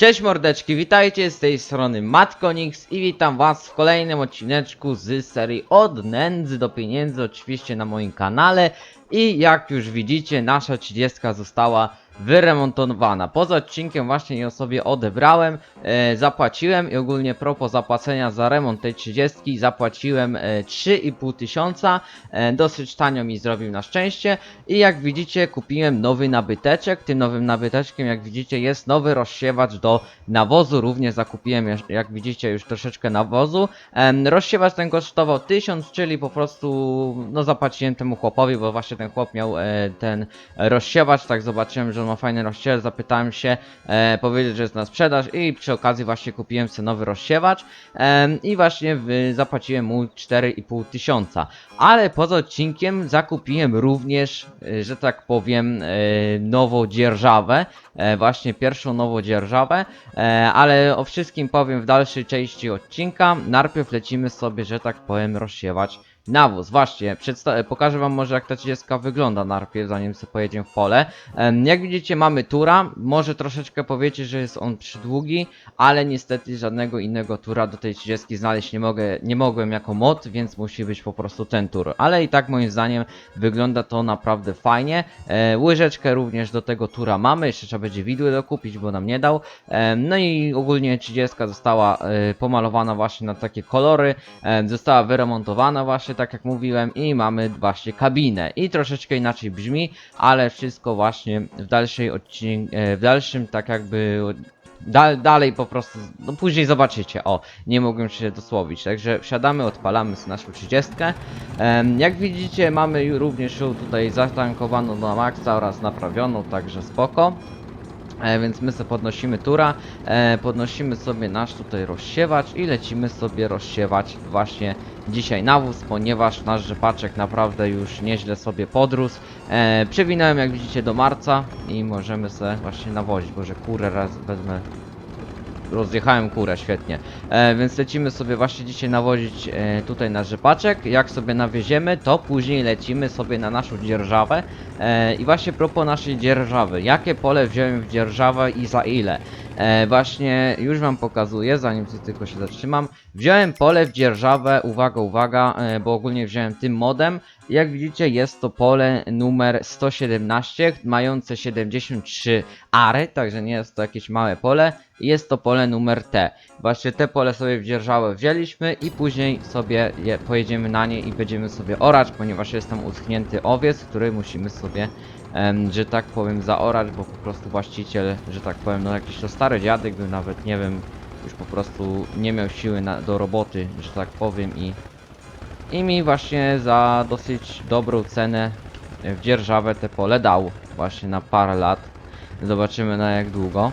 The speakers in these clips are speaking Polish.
Cześć mordeczki, witajcie z tej strony Matkonix i witam was w kolejnym odcineczku z serii Od Nędzy do Pieniędzy, oczywiście na moim kanale. I jak już widzicie nasza 30 została wyremontowana. Poza odcinkiem właśnie ją sobie odebrałem, e, zapłaciłem i ogólnie propos zapłacenia za remont tej 30 zapłaciłem e, 3,5 tysiąca, e, dosyć tanio mi zrobił na szczęście. I jak widzicie kupiłem nowy nabyteczek, tym nowym nabyteczkiem jak widzicie jest nowy rozsiewacz do nawozu, również zakupiłem jak widzicie już troszeczkę nawozu. Em, rozsiewacz ten kosztował 1000, czyli po prostu no zapłaciłem temu chłopowi, bo właśnie ten chłop miał e, ten rozsiewacz, tak zobaczyłem, że on ma fajny rozsiewacz, zapytałem się, e, powiedzieć, że jest na sprzedaż i przy okazji właśnie kupiłem sobie nowy rozsiewacz em, i właśnie w, zapłaciłem mu 4,5 tysiąca. Ale poza odcinkiem zakupiłem również, e, że tak powiem, e, nową dzierżawę, e, właśnie pierwszą nową dzierżawę, e, ale o wszystkim powiem w dalszej części odcinka. Najpierw lecimy sobie, że tak powiem, rozsiewać nawóz. Właśnie, przedsta- pokażę wam może jak ta 30 wygląda najpierw, zanim sobie pojedziemy w pole. Jak widzicie mamy tura, może troszeczkę powiecie, że jest on przydługi, ale niestety żadnego innego tura do tej 30 znaleźć nie mogę, nie mogłem jako mod, więc musi być po prostu ten tur. Ale i tak moim zdaniem wygląda to naprawdę fajnie. E, łyżeczkę również do tego tura mamy, jeszcze trzeba będzie widły dokupić, bo nam nie dał. E, no i ogólnie 30 została e, pomalowana właśnie na takie kolory, e, została wyremontowana właśnie tak jak mówiłem i mamy właśnie kabinę i troszeczkę inaczej brzmi, ale wszystko właśnie w dalszej odcink e, w dalszym tak jakby Dal, dalej po prostu, no później zobaczycie, o, nie mogłem się dosłowić, także wsiadamy, odpalamy naszą 30. Em, jak widzicie mamy również ją tutaj zatankowaną na maksa oraz naprawioną, także spoko. E, więc my sobie podnosimy tura, e, podnosimy sobie nasz tutaj rozsiewacz i lecimy sobie rozsiewać właśnie dzisiaj nawóz, ponieważ nasz rzepaczek naprawdę już nieźle sobie podrósł. E, przewinąłem jak widzicie do marca i możemy sobie właśnie nawozić, bo że kurę raz wezmę rozjechałem kurę, świetnie. E, więc lecimy sobie właśnie dzisiaj nawozić e, tutaj na rzepaczek. Jak sobie nawieziemy, to później lecimy sobie na naszą dzierżawę. E, I właśnie propos naszej dzierżawy. Jakie pole wziąłem w dzierżawę i za ile? E, właśnie już wam pokazuję, zanim tylko się zatrzymam. Wziąłem pole w dzierżawę, uwaga, uwaga, e, bo ogólnie wziąłem tym modem. Jak widzicie jest to pole numer 117, mające 73 ary, także nie jest to jakieś małe pole. Jest to pole numer T. Właśnie te pole sobie w dzierżawę wzięliśmy i później sobie je, pojedziemy na nie i będziemy sobie orać, ponieważ jest tam uschnięty owiec, który musimy sobie, że tak powiem, zaorać, bo po prostu właściciel, że tak powiem, no jakiś to stary dziadek był nawet, nie wiem, już po prostu nie miał siły na, do roboty, że tak powiem i i mi właśnie za dosyć dobrą cenę w dzierżawę te pole dał właśnie na parę lat. Zobaczymy na jak długo.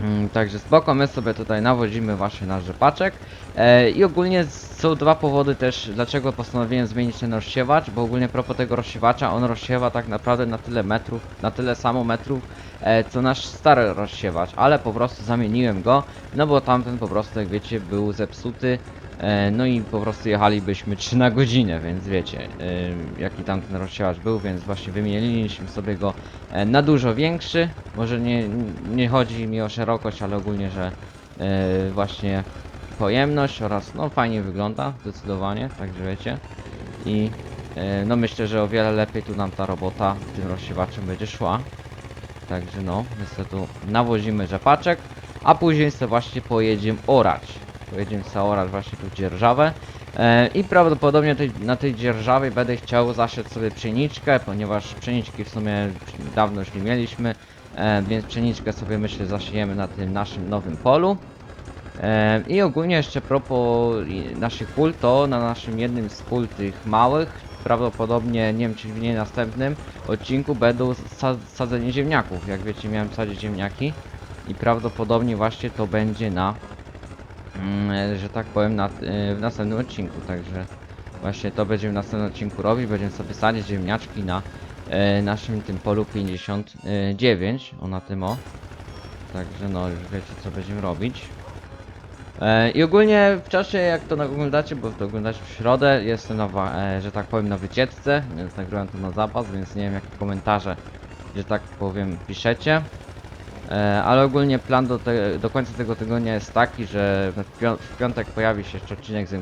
Mm, Także spoko, my sobie tutaj nawozimy właśnie nasz rzepaczek. E, I ogólnie są dwa powody też, dlaczego postanowiłem zmienić ten rozsiewacz, bo ogólnie propos tego rozsiewacza, on rozsiewa tak naprawdę na tyle metrów, na tyle samo metrów, e, co nasz stary rozsiewacz, ale po prostu zamieniłem go, no bo tamten po prostu, jak wiecie, był zepsuty, e, no i po prostu jechalibyśmy 3 na godzinę, więc wiecie, jaki tamten rozsiewacz był, więc właśnie wymieniliśmy sobie go na dużo większy, może nie, nie chodzi mi o szerokość, ale ogólnie, że właśnie pojemność oraz no fajnie wygląda zdecydowanie, także wiecie. I e, no myślę, że o wiele lepiej tu nam ta robota tym rozsiewaczem będzie szła. Także no, my sobie tu nawozimy rzepaczek a później sobie właśnie pojedziemy orać. Pojedziemy sobie orać właśnie tu dzierżawę. E, i prawdopodobnie tej, na tej dzierżawie będę chciał zasiać sobie pszeniczkę, ponieważ pszeniczki w sumie dawno już nie mieliśmy. E, więc pszeniczkę sobie myślę zasiejemy na tym naszym nowym polu I ogólnie jeszcze propos naszych pól, to na naszym jednym z pól tych małych, prawdopodobnie nie wiem czy w nie następnym odcinku będą sa sadzenie ziemniaków. Jak wiecie miałem sadzić ziemniaki i prawdopodobnie właśnie to będzie na, mm, że tak powiem, na, e, w następnym odcinku. Także właśnie to będziemy w następnym odcinku robić, będziemy sobie sadzić ziemniaczki na e, naszym tym polu 59, o na tym o. Także no już wiecie co będziemy robić. E, I ogólnie w czasie jak to oglądacie, bo to oglądacie w środę, jestem na, e, że tak powiem na wycieczce, więc nagrywam to na zapas, więc nie wiem jakie komentarze, że tak powiem piszecie. E, ale ogólnie plan do, te, do końca tego tygodnia jest taki, że w, pią w piątek pojawi się jeszcze odcinek z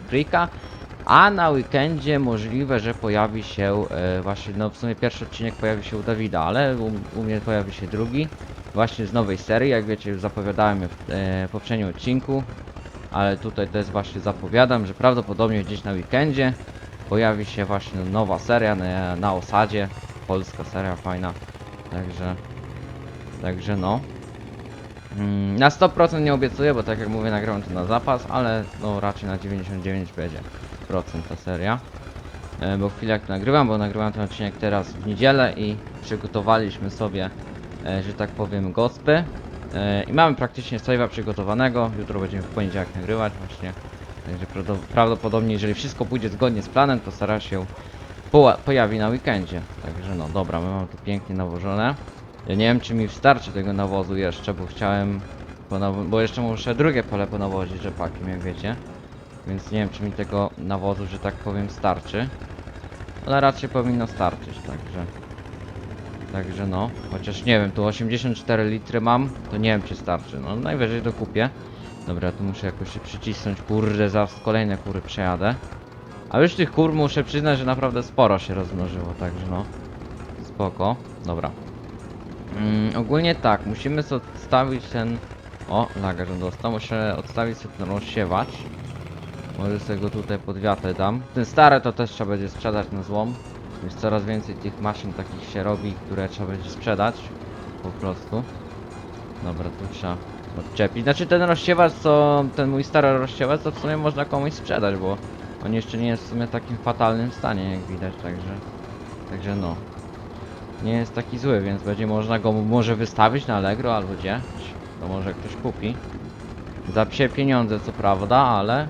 a na weekendzie możliwe, że pojawi się właśnie, no w sumie pierwszy odcinek pojawi się u Dawida, ale u, u mnie pojawi się drugi, właśnie z nowej serii, jak wiecie już zapowiadałem w poprzednim odcinku, ale tutaj też właśnie zapowiadam, że prawdopodobnie gdzieś na weekendzie pojawi się właśnie nowa seria na, na osadzie, polska seria fajna, także, także no. Mm, Na 100% nie obiecuję, bo tak jak mówię nagrałem to na zapas, ale no raczej na 99 będzie procent ta seria. E, bo chwilę jak nagrywam, bo nagrywam ten odcinek teraz w niedzielę i przygotowaliśmy sobie, e, że tak powiem, gospy. E, I mamy praktycznie save'a przygotowanego. Jutro będziemy w poniedziałek nagrywać właśnie. Także prawdo- prawdopodobnie, jeżeli wszystko pójdzie zgodnie z planem, to stara się pojawi na weekendzie. Także no dobra, my mamy tu pięknie nawożone. Ja nie wiem, czy mi wystarczy tego nawozu jeszcze, bo chciałem... Bo jeszcze muszę drugie pole ponawozić rzepakiem, jak wiecie. Więc nie wiem, czy mi tego nawozu, że tak powiem, starczy. Ale raczej powinno starczyć, także... Także no, chociaż nie wiem, tu 84 litry mam, to nie wiem czy starczy, no najwyżej to kupię. Dobra, tu muszę jakoś się przycisnąć, kurde, zaraz kolejne kury przejadę. A już tych kur muszę przyznać, że naprawdę sporo się rozmnożyło, także no. Spoko, dobra. Mm, ogólnie tak, musimy odstawić ten... O, laga, że dostał, muszę odstawić sobie ten rozsiewacz. Może sobie go tutaj pod wiatę dam. Ten stary to też trzeba będzie sprzedać na złom. Więc coraz więcej tych maszyn takich się robi, które trzeba będzie sprzedać. Po prostu. Dobra, tu trzeba odczepić. Znaczy ten rozsiewacz, co ten mój stary rozsiewacz, to w sumie można komuś sprzedać, bo on jeszcze nie jest w sumie w takim fatalnym stanie, jak widać, także... Także no. Nie jest taki zły, więc będzie można go może wystawić na Allegro albo gdzieś. To może ktoś kupi. Za psie pieniądze, co prawda, ale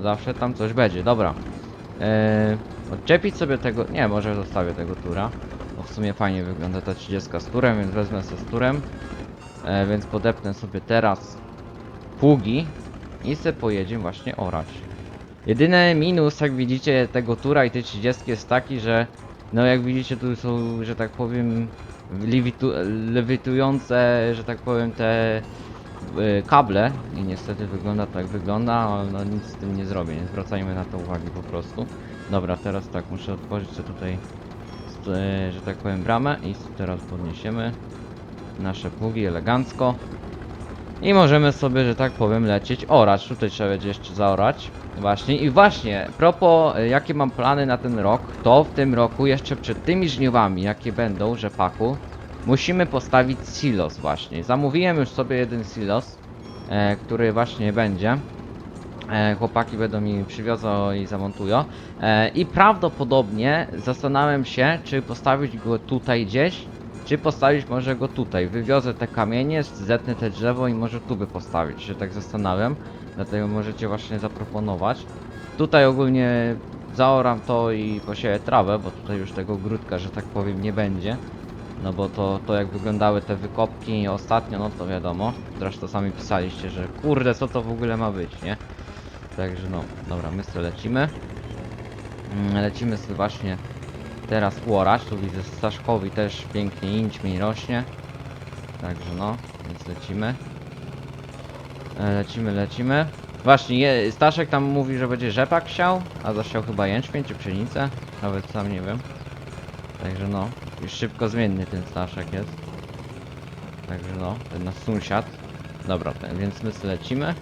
zawsze tam coś będzie. Dobra. Eee, odczepić sobie tego... Nie, może zostawię tego tura. Bo w sumie fajnie wygląda ta 30 z turem, więc wezmę sobie z turem. E, więc podepnę sobie teraz pługi i se pojedziemy właśnie orać. Jedyny minus, jak widzicie, tego tura i tej 30 jest taki, że no jak widzicie, tu są, że tak powiem, lewitu lewitujące, że tak powiem, te y, kable i niestety wygląda tak wygląda, ale no nic z tym nie zrobię, nie zwracajmy na to uwagi po prostu. Dobra, teraz tak, muszę otworzyć sobie tutaj, y, że tak powiem, bramę i teraz podniesiemy nasze pługi elegancko. I możemy sobie, że tak powiem, lecieć orać. Tutaj trzeba będzie jeszcze zaorać. Właśnie i właśnie, propos y, jakie mam plany na ten rok, to w tym roku jeszcze przed tymi żniwami, jakie będą, rzepaku, musimy postawić silos właśnie. Zamówiłem już sobie jeden silos, e, który właśnie będzie. E, chłopaki będą mi przywiozą i zamontują. E, I prawdopodobnie zastanawiam się, czy postawić go tutaj gdzieś, czy postawić może go tutaj. Wywiozę te kamienie, zetnę te drzewo i może tu by postawić, się tak zastanawiam. Dlatego możecie właśnie zaproponować. Tutaj ogólnie zaoram to i posieję trawę, bo tutaj już tego grudka, że tak powiem, nie będzie. No bo to, to jak wyglądały te wykopki ostatnio, no to wiadomo. Zresztą sami pisaliście, że kurde, co to w ogóle ma być, nie? Także no, dobra, my sobie lecimy. Mm, Lecimy sobie właśnie teraz łorać. Tu widzę Staszkowi też pięknie inćmień rośnie. Także no, więc lecimy. E, Lecimy, lecimy. Właśnie, je, Staszek tam mówi, że będzie rzepak siał, a zasiał chyba jęczmień czy pszenicę. Nawet sam nie wiem. Także no, już szybko zmienny ten Staszek jest. Także no, ten nasz sąsiad. Dobra, więc my lecimy.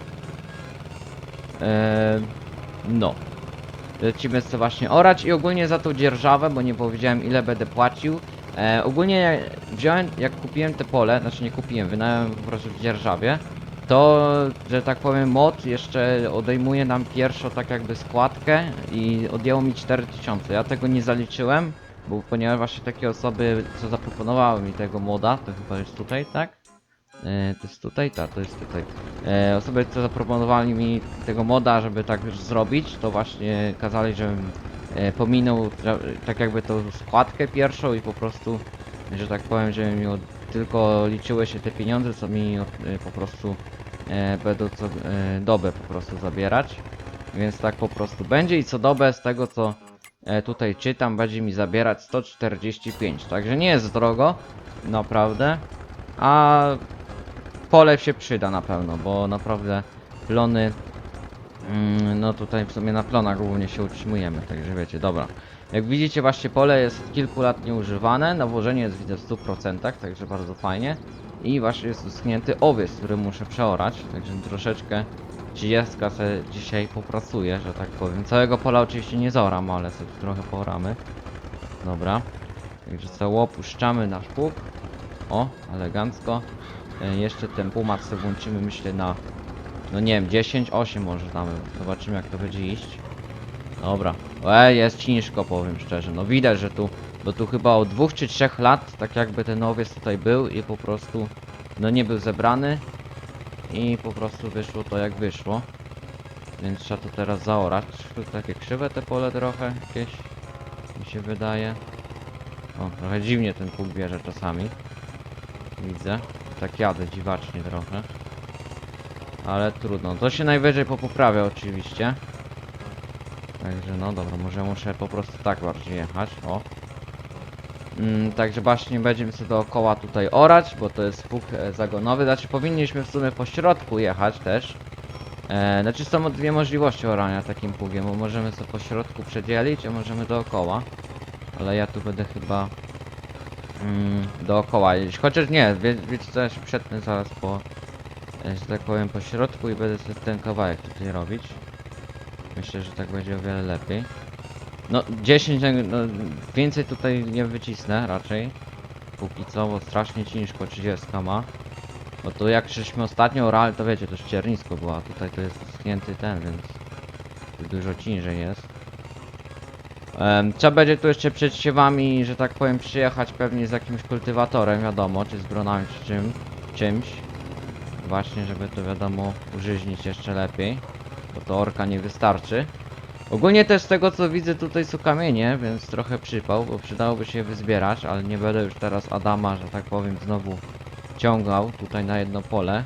Eee, no. Lecimy sobie właśnie orać i ogólnie za tą dzierżawę, bo nie powiedziałem ile będę płacił. E, ogólnie wziąłem, jak kupiłem te pole, znaczy nie kupiłem, wynająłem po prostu w dzierżawie. To, że tak powiem, mod jeszcze odejmuje nam pierwszą tak jakby składkę i odjęło mi 4000. Ja tego nie zaliczyłem, bo ponieważ właśnie takie osoby, co zaproponowały mi tego moda, to chyba jest tutaj, tak? E, to jest tutaj? Tak, to jest tutaj. E, osoby, co zaproponowali mi tego moda, żeby tak zrobić, to właśnie kazali, żebym e, pominął że- tak jakby tą składkę pierwszą i po prostu, że tak powiem, żeby mi tylko liczyły się te pieniądze, co mi e, po prostu e, będą co e, dobę po prostu zabierać. Więc tak po prostu będzie i co dobę z tego co e, tutaj czytam będzie mi zabierać 145. Także nie jest drogo, naprawdę. A pole się przyda na pewno, bo naprawdę plony... Mm, no tutaj w sumie na plonach głównie się utrzymujemy, także wiecie, dobra. Jak widzicie właśnie pole jest od kilku lat nieużywane, nawożenie jest widzę w 100%, także bardzo fajnie. I właśnie jest uschnięty owiec, który muszę przeorać, także troszeczkę 30 se dzisiaj popracuję, że tak powiem. Całego pola oczywiście nie zoram, ale sobie trochę pooramy. Dobra. Także cało opuszczamy nasz pług. O, elegancko. E, jeszcze ten półmat sobie włączymy myślę na no nie wiem, 10, 8 może damy. Zobaczymy jak to będzie iść. Dobra. E, jest ciężko powiem szczerze. No widać, że tu, bo tu chyba od dwóch czy trzech lat, tak jakby ten owiec tutaj był i po prostu, no nie był zebrany. I po prostu wyszło to jak wyszło. Więc trzeba to teraz zaorać. Tu takie krzywe te pole trochę jakieś, mi się wydaje. O, trochę dziwnie ten pług bierze czasami. Widzę. Tak jadę dziwacznie trochę. Ale trudno. To się najwyżej popoprawia oczywiście. Także no dobra, może muszę po prostu tak bardziej jechać. O. Mm, także właśnie będziemy sobie dookoła tutaj orać, bo to jest pług e, zagonowy. Znaczy powinniśmy w sumie po środku jechać też. E, znaczy są dwie możliwości orania takim pługiem, bo możemy sobie po środku przedzielić, a możemy dookoła. Ale ja tu będę chyba mm, dookoła jeździć. Chociaż nie, wie, wiecie co, ja się przetnę zaraz po, e, że tak powiem, po środku i będę sobie ten kawałek tutaj robić. Myślę, że tak będzie o wiele lepiej. No 10, no, więcej tutaj nie wycisnę raczej. Póki co, bo strasznie ciężko 30 ma. Bo to jak żeśmy ostatnio orali, to wiecie, to ściernisko było, a tutaj to jest schnięty ten, więc tu dużo ciężej jest. Trzeba będzie tu jeszcze przed siewami, że tak powiem, przyjechać pewnie z jakimś kultywatorem, wiadomo, czy z bronami, czy czym, czymś. Właśnie, żeby to wiadomo użyźnić jeszcze lepiej, bo to orka nie wystarczy. Ogólnie też z tego co widzę tutaj są kamienie, więc trochę przypał, bo przydałoby się wyzbierać, ale nie będę już teraz Adama, że tak powiem, znowu ciągał tutaj na jedno pole.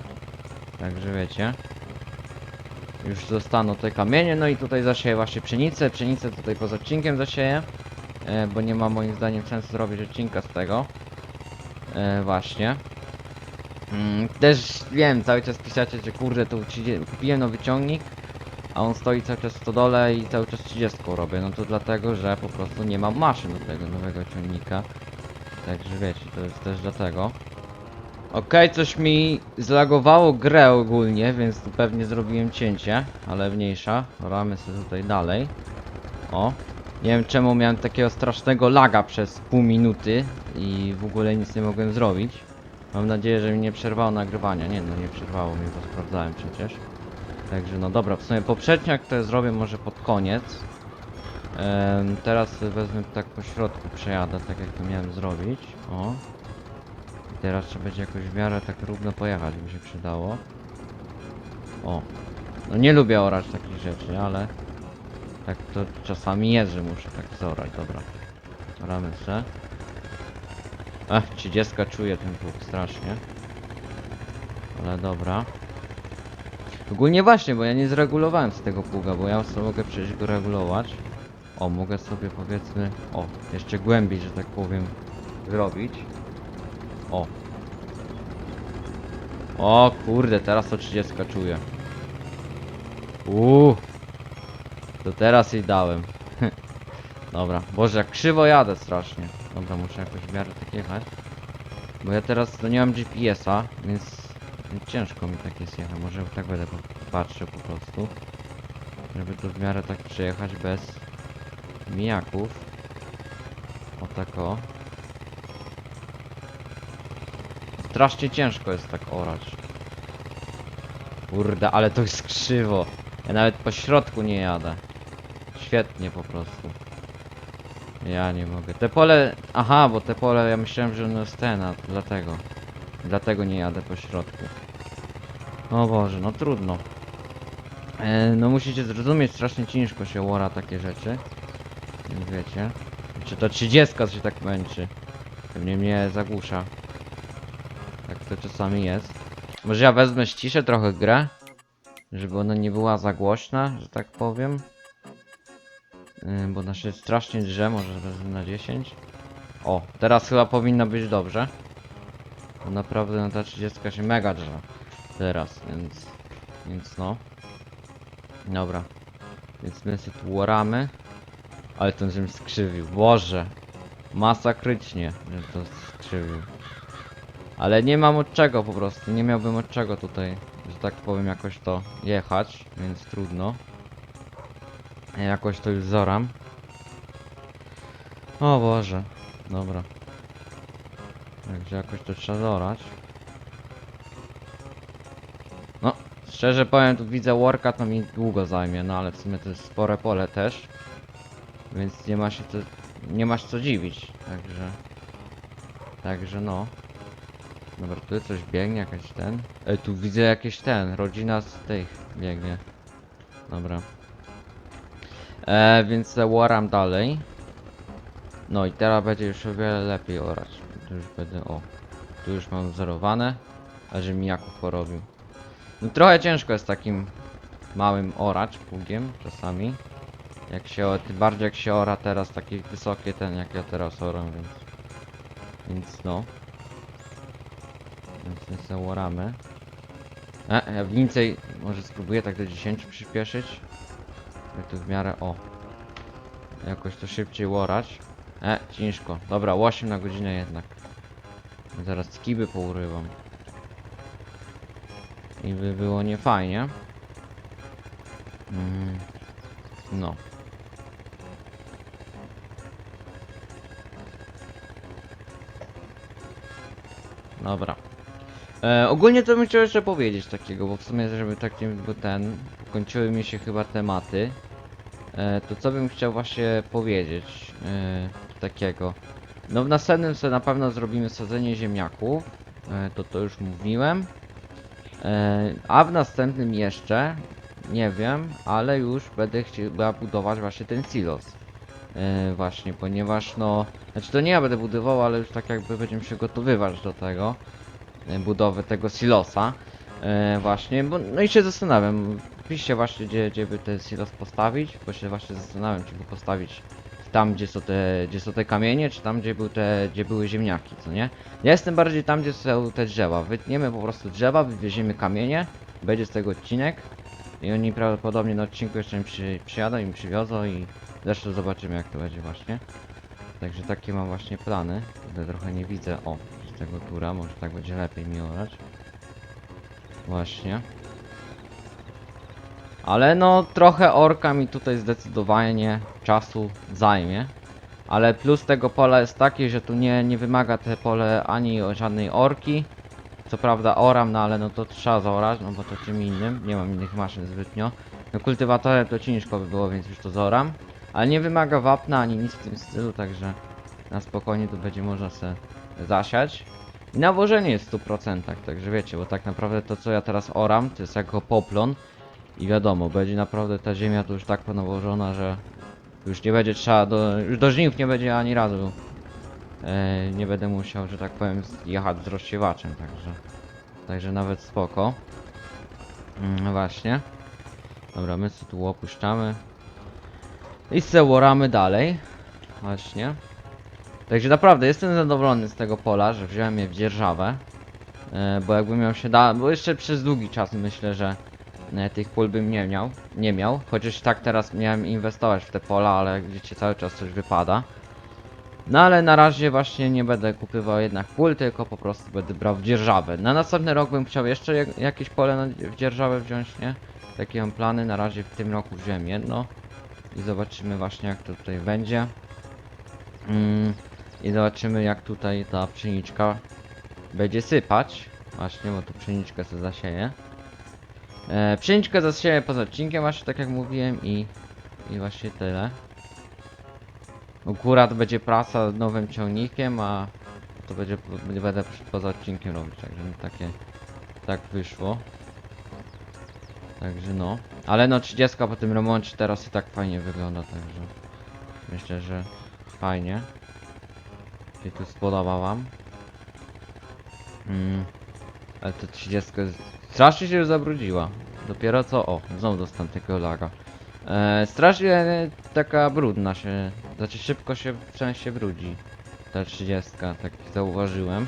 Także wiecie. Już zostaną te kamienie, no i tutaj zasieję właśnie pszenicę. Pszenicę tutaj poza odcinkiem zasieję, e, bo nie ma moim zdaniem sensu zrobić odcinka z tego. E, właśnie. Mm, też wiem, cały czas piszecie, że kurde, 30 kupiłem nowy ciągnik, a on stoi cały czas w stodole i cały czas 30 robię. No to dlatego, że po prostu nie mam maszyn do tego nowego ciągnika. Także wiecie, to jest też dlatego. Okej, coś mi zlagowało grę ogólnie, więc tu pewnie zrobiłem cięcie, ale mniejsza. Ramy sobie tutaj dalej. O. Nie wiem czemu miałem takiego strasznego laga przez pół minuty i w ogóle nic nie mogłem zrobić. Mam nadzieję, że mi nie przerwało nagrywania. Nie no, nie przerwało mi, bo sprawdzałem przecież. Także no dobra, w sumie poprzedniak to zrobię może pod koniec. Em, teraz wezmę tak po środku przejadę, tak jak to miałem zrobić. O. Teraz trzeba będzie jakoś w miarę tak równo pojechać, by się przydało. O. No nie lubię orać takich rzeczy, ale... Tak to czasami jest, że muszę tak zorać, dobra. Oramy se. Ech, 30 czuję ten pług strasznie. Ale dobra. Ogólnie właśnie, bo ja nie zregulowałem z tego pługa, bo ja sobie mogę przecież go regulować. O, mogę sobie powiedzmy, o, jeszcze głębiej, że tak powiem, zrobić. O. O kurde, teraz to 30 czuję. Uuu. To teraz jej dałem. Dobra, boże, jak krzywo jadę strasznie. Dobra, muszę jakoś w miarę tak jechać. Bo ja teraz no nie mam GPS-a, więc, ciężko mi tak jest jechać. Może tak będę patrzył po prostu. Żeby tu w miarę tak przejechać bez mijaków. O tak o. Strasznie ciężko jest tak orać. Kurde, ale to jest krzywo. Ja nawet po środku nie jadę. Świetnie po prostu. Ja nie mogę. Te pole... Aha, bo te pole ja myślałem, że ono jest ten, a dlatego. Dlatego nie jadę po środku. O Boże, no trudno. E, no musicie zrozumieć, strasznie ciężko się łora takie rzeczy. Więc wiecie. Czy to 30 się tak męczy. Pewnie mnie zagłusza. To czasami jest. Może ja wezmę ściszę trochę grę, żeby ona nie była za głośna, że tak powiem. Yy, bo nasze strasznie drze, może wezmę na 10. O, teraz chyba powinno być dobrze. Bo naprawdę no, ta 30 się mega drze teraz, więc, więc no. Dobra. Więc my sobie tu łoramy. Ale ten żebym skrzywił, Boże. Masakrycznie, że to skrzywił. Ale nie mam od czego po prostu, nie miałbym od czego tutaj, że tak powiem, jakoś to jechać, więc trudno. Ja Jakoś to już zoram. O Boże, dobra. Także jakoś to trzeba zorać. No, szczerze powiem, tu widzę worka, to mi długo zajmie, no ale w sumie to jest spore pole też. Więc nie ma się co, nie masz co dziwić, także... Także no. Dobra, tu coś biegnie, jakaś ten. Ej, tu widzę jakieś ten, rodzina z tych biegnie. Dobra. E, więc łoram dalej. No i teraz będzie już o wiele lepiej orać. Tu już będę, o. Tu już mam wzorowane, a że mi Jakub porobił. No trochę ciężko jest takim małym orać pługiem czasami. Jak się, tym bardziej jak się ora teraz takie wysokie ten jak ja teraz oram, więc... Więc no. Więc my sobie oramy. E, ja więcej, może spróbuję tak do 10 przyspieszyć. Jak to w miarę, o. Jakoś to szybciej łorać. E, ciężko. Dobra, 8 na godzinę jednak. Zaraz skiby pourywam. I by było niefajnie. Mm. No. Dobra. E, ogólnie to bym chciał jeszcze powiedzieć takiego, bo w sumie, żeby takim był ten, kończyły mi się chyba tematy. E, to co bym chciał właśnie powiedzieć e, takiego. No w następnym sobie na pewno zrobimy sadzenie ziemniaków. E, to to już mówiłem. E, a w następnym jeszcze, nie wiem, ale już będę chciała budować właśnie ten silos. E, właśnie, ponieważ no, znaczy to nie ja będę budował, ale już tak jakby będziemy przygotowywać do tego budowy tego silosa. E, właśnie, bo no i się zastanawiam, piszcie właśnie gdzie, gdzie by ten silos postawić, bo się właśnie zastanawiam, czy go postawić tam gdzie są te, gdzie są te kamienie, czy tam gdzie, był te, gdzie były ziemniaki, co nie? Ja jestem bardziej tam gdzie są te drzewa, wytniemy po prostu drzewa, wywieziemy kamienie, będzie z tego odcinek i oni prawdopodobnie na odcinku jeszcze mi przy, przyjadą i mi przywiozą i zresztą zobaczymy jak to będzie właśnie. Także takie mam właśnie plany, tutaj trochę nie widzę, o, tego tura, może tak będzie lepiej mi orać. Właśnie. Ale no trochę orka mi tutaj zdecydowanie czasu zajmie. Ale plus tego pola jest taki, że tu nie, nie wymaga te pole ani żadnej orki. Co prawda oram, no ale no to trzeba zaorać, no bo to czym innym. Nie mam innych maszyn zbytnio. No kultywatorem to ciężko by było, więc już to zoram. Ale nie wymaga wapna ani nic w tym stylu, także na spokojnie tu będzie można se zasiać. I nawożenie jest w 100%, także wiecie, bo tak naprawdę to co ja teraz oram, to jest jako poplon. I wiadomo, będzie naprawdę ta ziemia tu już tak ponawożona, że już nie będzie trzeba do, już do żniw nie będzie ani razu. E, nie będę musiał, że tak powiem, jechać z rozsiewaczem, także. Także nawet spoko. Mm, właśnie. Dobra, my tu opuszczamy. I se dalej. Właśnie. Także naprawdę jestem zadowolony z tego pola, że wziąłem je w dzierżawę. E, bo jakbym miał się da... Bo jeszcze przez długi czas myślę, że e, tych pól bym nie miał. Nie miał. Chociaż tak teraz miałem inwestować w te pola, ale widzicie cały czas coś wypada. No ale na razie właśnie nie będę kupywał jednak pól, tylko po prostu będę brał w dzierżawę. Na następny rok bym chciał jeszcze jak, jakieś pole w dzierżawę wziąć, nie? Takie mam plany. Na razie w tym roku wziąłem jedno. I zobaczymy właśnie jak to tutaj będzie. Mm, I zobaczymy jak tutaj ta pszeniczka będzie sypać. Właśnie, bo tu pszeniczkę sobie zasieję. E, pszeniczkę zasieję poza odcinkiem właśnie tak jak mówiłem i, i właśnie tyle. Akurat będzie praca z nowym ciągnikiem, a to będzie, będę poza odcinkiem robić, także takie tak wyszło. Także no. Ale no 30 po tym remoncie teraz i tak fajnie wygląda, także myślę, że fajnie. Się tu spodoba wam. Mm. Ale to 30 jest- strasznie się zabrudziła. Dopiero co, o, znowu dostałem tego laga. E, strasznie taka brudna się, znaczy szybko się w części brudzi. Ta 30, tak zauważyłem.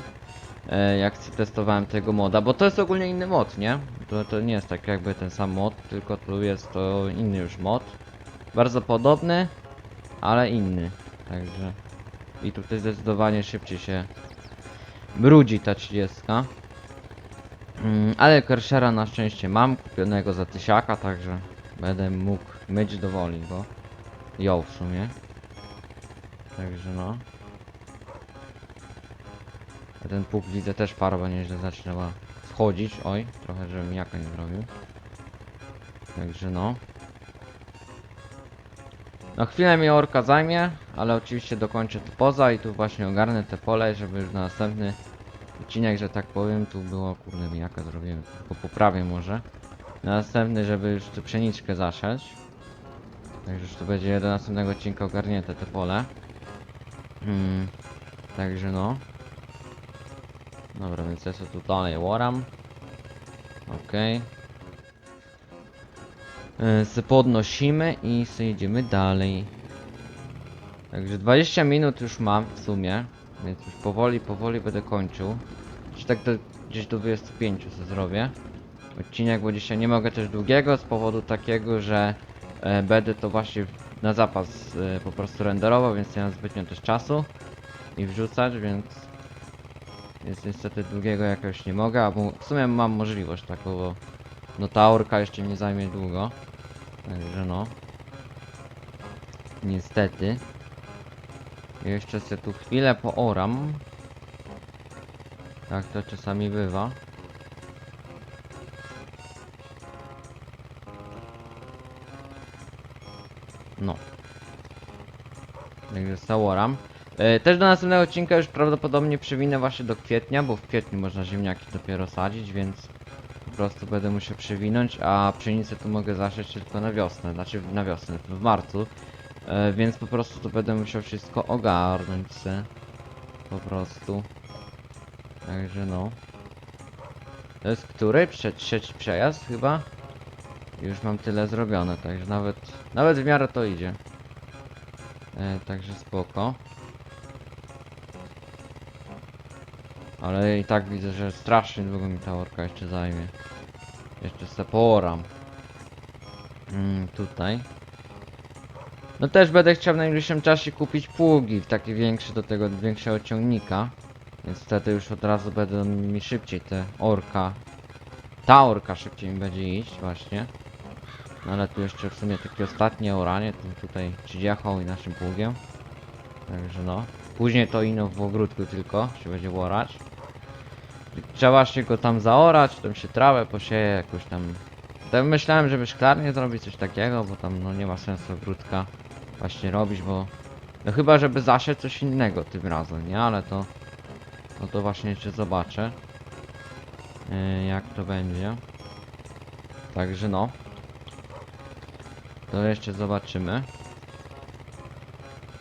e, jak testowałem tego moda, bo to jest ogólnie inny mod, nie? To, to nie jest tak jakby ten sam mod, tylko tu jest to inny już mod. Bardzo podobny, ale inny, także... I tutaj zdecydowanie szybciej się brudzi ta 30. Mm, ale Kershera na szczęście mam, kupionego za tysiaka, także będę mógł myć do woli go. Ją w sumie. Także no. A ten puk widzę też farba nieźle zaczynała wchodzić. Oj, trochę żebym jaka nie zrobił. Także no. No chwilę mi orka zajmie, ale oczywiście dokończę to poza i tu właśnie ogarnę te pole, żeby już na następny odcinek, że tak powiem, tu było, kurde jaka zrobiłem, tylko poprawię może. Na następny, żeby już tu pszeniczkę zasiać. Także już to będzie do następnego odcinka ogarnięte te pole. Hmm, także no. Dobra, więc ja sobie tu dalej łoram. Okej. Okay. Se podnosimy i sobie idziemy dalej. Także 20 minut już mam w sumie, więc już powoli, powoli będę kończył. Czy tak do, gdzieś do 25 co zrobię. Odcinek, bo dzisiaj nie mogę też długiego z powodu takiego, że e, będę to właśnie na zapas e, po prostu renderował, więc nie mam zbytnio też czasu i wrzucać, więc więc niestety długiego jakoś nie mogę, albo w sumie mam możliwość taką, bo no ta orka jeszcze nie zajmie długo. Także no. Niestety. Jeszcze sobie tu chwilę pooram. Tak to czasami bywa. No. Także załoram. E, też do następnego odcinka już prawdopodobnie przewinę właśnie do kwietnia, bo w kwietniu można ziemniaki dopiero sadzić, więc prostu będę musiał przewinąć, a pszenicę to mogę zasiać tylko na wiosnę, znaczy na wiosnę, w marcu. E, więc po prostu to będę musiał wszystko ogarnąć se. Po prostu. Także no. To jest który? Prze trzeci przejazd chyba? Już mam tyle zrobione, także nawet, nawet w miarę to idzie. E, także spoko. Ale i tak widzę, że strasznie długo mi ta orka jeszcze zajmie. Jeszcze se poram. Mm, tutaj. No też będę chciał w najbliższym czasie kupić pługi, takie większe do tego większego ciągnika. Więc wtedy już od razu będą mi szybciej te orka. Ta orka szybciej mi będzie iść właśnie. No ale tu jeszcze w sumie takie ostatnie oranie, to tutaj przyjechał i naszym pługiem. Także no. Później to ino w ogródku tylko się będzie orać. Trzeba się go tam zaorać, tam się trawę posieje jakoś tam. Tak myślałem, żeby szklarnie zrobić coś takiego, bo tam no nie ma sensu ogródka właśnie robić, bo no chyba żeby zasiać coś innego tym razem, nie? Ale to no to właśnie jeszcze zobaczę yy, jak to będzie. Także no. To jeszcze zobaczymy.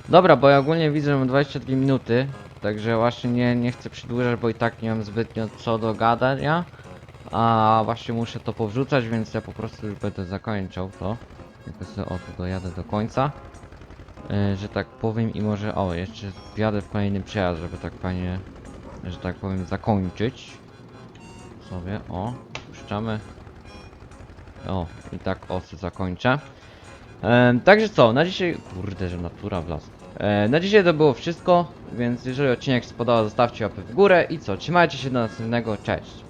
Dobra, bo ja ogólnie widzę, że mam 22 minuty. Także właśnie nie, nie chcę przedłużać, bo i tak nie mam zbytnio co do gadania. A właśnie muszę to powrzucać, więc ja po prostu już będę zakończał to. Tylko sobie o tu dojadę do końca. Yy, że tak powiem i może o jeszcze wjadę w kolejny przejazd, żeby tak fajnie, że tak powiem zakończyć. Sobie o, puszczamy. O, i tak osy zakończę. Em, także co, na dzisiaj... Kurde, że natura wlazła. E, na dzisiaj to było wszystko, więc jeżeli odcinek spodobał, zostawcie łapę w górę i co, trzymajcie się do następnego, cześć!